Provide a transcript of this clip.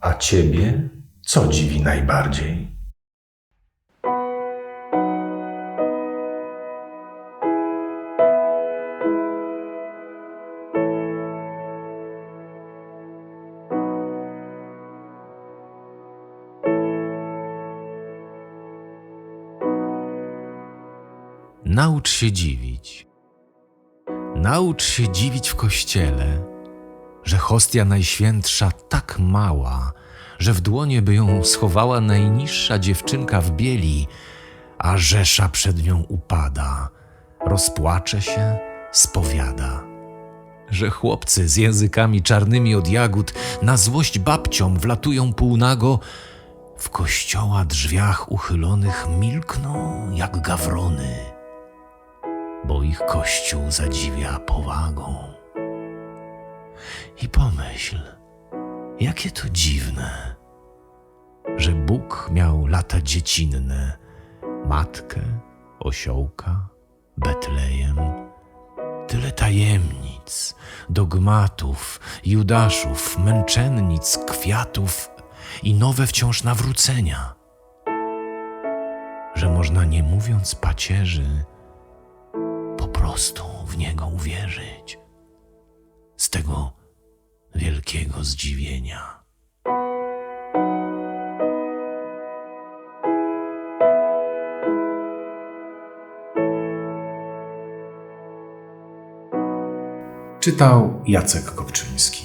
A ciebie co dziwi najbardziej? Naucz się dziwić. Naucz się dziwić w kościele, że hostia najświętsza tak mała, że w dłonie by ją schowała najniższa dziewczynka w bieli, a rzesza przed nią upada, rozpłacze się, spowiada. Że chłopcy z językami czarnymi od jagód na złość babciom wlatują półnago, w kościoła drzwiach uchylonych milkną jak gawrony bo ich kościół zadziwia powagą. I pomyśl, jakie to dziwne, że Bóg miał lata dziecinne, matkę, osiołka, Betlejem, tyle tajemnic, dogmatów, judaszów, męczennic, kwiatów i nowe wciąż nawrócenia, że można nie mówiąc pacierzy, po prostu w niego uwierzyć. Z tego wielkiego zdziwienia. Czytał Jacek Kopczyński.